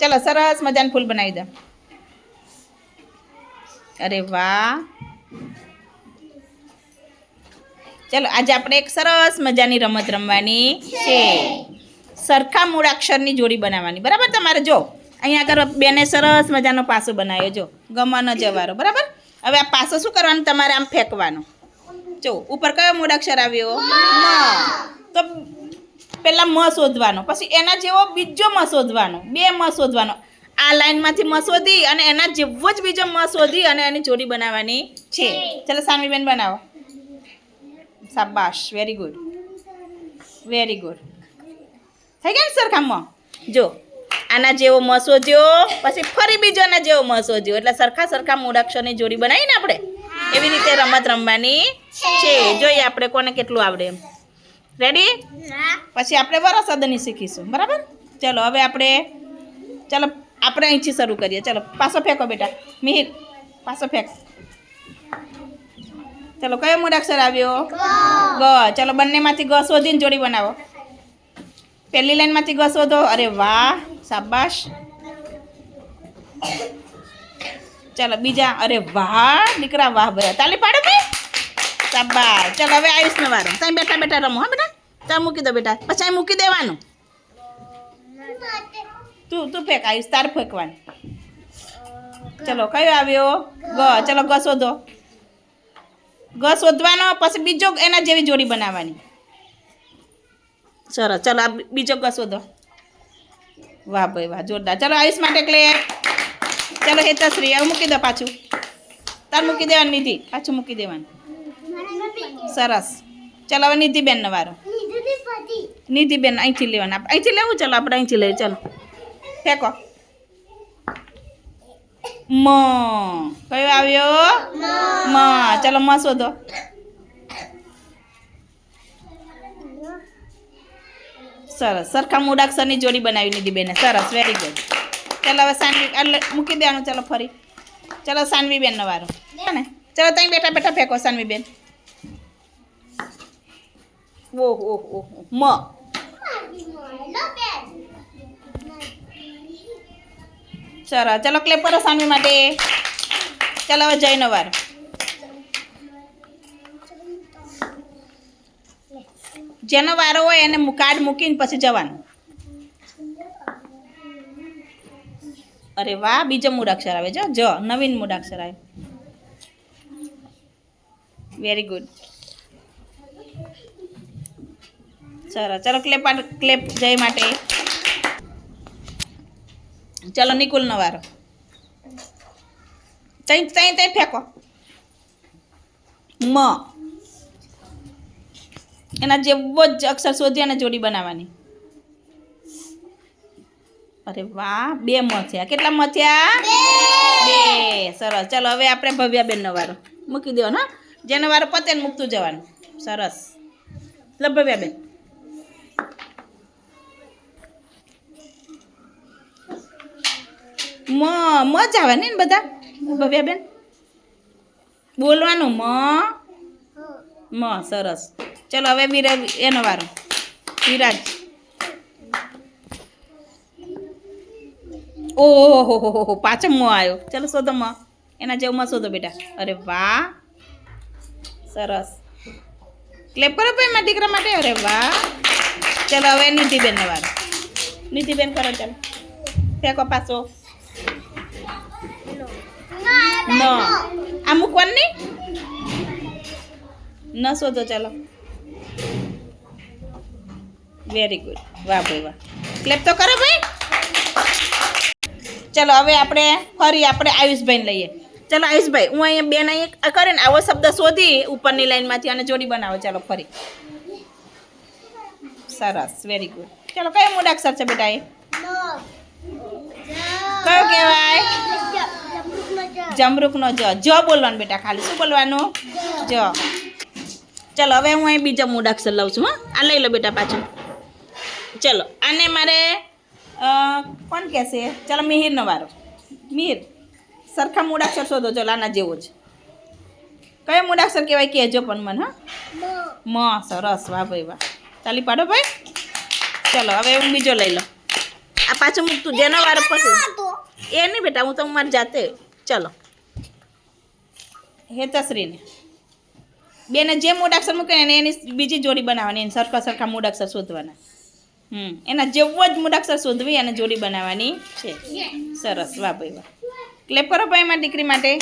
ચલો, સરસ મજાનું ફૂલ બનાવી દો. અરે વાહ. ચાલો, આજે આપણે એક સરસ મજાની રમત રમવાની છે. સરખા મૂળાક્ષરની જોડી બનાવવાની. બરાબર તમારે? જો, અહીંયા આગળ બેને સરસ મજાનો પાસો બનાવ્યો. જો, ગમવાનો જવારો. બરાબર? હવે આ પાસો શું કરવાનું? તમારે આમ ફેંકવાનો. જો, ઉપર કયો મૂળાક્ષર આવ્યો? તો પહેલાં મ શોધવાનો, પછી એના જેવો બીજો મ શોધવાનો, બે મ શોધવાનો. આ લાઈનમાંથી મ શોધી અને એના જેવો જ બીજો મ શોધી અને એની જોડી બનાવવાની છે. ચાલો, સાનવીબેન બનાવો. શાબાશ વેરી ગુડ વેરી ગુડ થઈ ગયા ને સરખામાં જો, આના જેવો મ શોધ્યો, પછી ફરી બીજો આના જેવો મ શોધ્યો. એટલે સરખા સરખા મૂળાક્ષરની જોડી બનાવીને આપણે? એવી રીતે રમત રમવાની છે. જોઈએ આપણે કોને કેટલું આવડે એમ. રેડી પછી આપણે વરસાદની શીખીશું બરાબર? ચલો હવે આપણે ચલો આપણે અહીંથી શરૂ કરીએ. ચલો પાછો ફેંકો બેટા. મિહિર પાછો ફેંક. ચલો કયો મૂળાક્ષર આવ્યો? ગ. ચલો બંનેમાંથી ગ શોધીને જોડી બનાવો. પહેલી લાઈનમાંથી ગ શોધો. અરે વાહ શાબાશ. ચલો બીજા અરે વાહ દીકરા વાહ ભર્યા તાલી પાડો ભાઈ શાબાશ. ચલો હવે આયુષનો વારો. તમે બેઠા બેઠા રમો હા ત્યાં મૂકી દો બેટા. પછી અહીં મૂકી દેવાનું. તું તું ફેંક આવીશ તાર ફેંકવાનું. ચલો, કયો આવ્યો? ગ, ચલો, ગ શોધો. ગ શોધવાનો, પછી બીજો એના જેવી જોડી બનાવવાની. સરસ ચલો, આ બીજો ગ શોધો. વાહ ભાઈ, વાહ, જોરદાર. ચલો, આયુષ માટે ક્લેપ ચલો, હેતશ્રી, હવે મૂકી દો પાછું. તાર મૂકી દેવાનું નિધિ. પાછું મૂકી દેવાનું. સરસ. ચલો, હવે નિધિબેનનો વારો. નિધિબેન અહીંથી લેવાના અહીંથી લેવું? ચલો, આપણે અહીંથી લઈએ. ચાલો. ફેંકો. મ. કયો આવ્યો? મ. ચાલો, મ શોધો. સરસ. સરખા મૂળાક્ષરની જોડી બનાવી લીધી બેને સરસ. વેરી ગુડ ચાલો, હવે સાનવી એટલે મૂકી દેવાનું. ચાલો, ફરી. ચાલો સાનવી બેનનો વારો. ને? ચાલો ત્યાં બેઠા બેઠા ફેંકો સાનવી બેન ઓહ ઓહ ઓહ. મ. સરસ ચલો ક્લેપ કરો સાનવી માટે. ચાલો, હવે વારો જેનો વારો હોય એને કાર્ડ મૂકીને પછી જવાનું. અરે વાહ, બીજો મૂળાક્ષર આવે જો, જ, નવીન મૂળાક્ષર આવે. વેરી ગુડ સરસ ચલો ક્લેપ ક્લેપ જય માટે. ચલો નિકુલનો વારો. તઈ તઈ તઈ ફેંકો. મ. એના જેવો જ અક્ષર શોધી અને જોડી બનાવવાની. અરે વાહ, બે મ થયા. કેટલા મ થયા? બે. સરસ. ચલો, હવે આપણે ભવ્યાબેનનો વારો. મૂકી દેવાનો, હા. જેનો વારો પતે મૂકતું જવાનું. સરસ. લો, ભવ્યાબેન. મ મ આવે ને બધા? ભવ્યા બેન? બોલવાનું મ. મ, સરસ. ચલો, હવે વિરાજ એનો વારો. વિરાજ ઓહો હો હો પાછો મ આવ્યો. ચલો, શોધો મ. એના જેવું માં શોધો બેટા. અરે વાહ. સરસ. ક્લેપ કરો ભાઈ મારા દીકરા માટે? અરે વાહ. ચલો, હવે નિધિબેનનો વારો. નિધિબેન કરો, ચાલો. ફેંકો પાછો. ન. આ મૂકવાનું? ન શોધો ચાલો. વેરી ગુડ વાહ ભાઈ વાહ. ક્લેપ તો કરો ભાઈ. ચલો હવે આપણે ફરી આપણે આયુષભાઈને લઈએ. ચલો આયુષભાઈ હું અહીંયા બેન અહીંયા કરે ને આવો શબ્દ શોધી ઉપરની લાઈનમાંથી અને જોડી બનાવો. ચાલો ફરી. સરસ. વેરી ગુડ ચાલો કયો મૂળાક્ષર છે બેટા એ કયો કહેવાય જમરૂકનો જ. જ બોલવાનું બેટા ખાલી. શું બોલવાનું? જ. ચલો, હવે હું અહીં બીજા મૂળાક્ષર લઉં છું, હા. આ લઈ લો બેટા પાછું. ચલો, આને મારે કોણ કહેશે? ચલો, મિહિરનો વારો. મિહિર, સરખા મૂળાક્ષર શોધો. ચલો, આના જેવો જ. કયો મૂળાક્ષર કહેવાય કહેજો પણ મને, હા. મ. સરસ. વાહ ભાઈ, વાહ. ચાલી પાડો ભાઈ. ચલો, હવે હું બીજો લઈ લો આ પાછો મૂકતું જેનો વારો પછી એ નહીં બેટા, હું તો મારી જાતે. ચલો. હેતશ્રીને. બેને જે મૂળાક્ષર મૂકે ને એની બીજી જોડી બનાવવાની, એને સરખા સરખા મૂળાક્ષર શોધવાના. હમ, એના જેવો જ મૂળાક્ષર શોધવી અને જોડી બનાવવાની છે. સરસ, વાહ ભાઈ, વાહ. ક્લેપ કરો ભાઈ એમાં દીકરી માટે.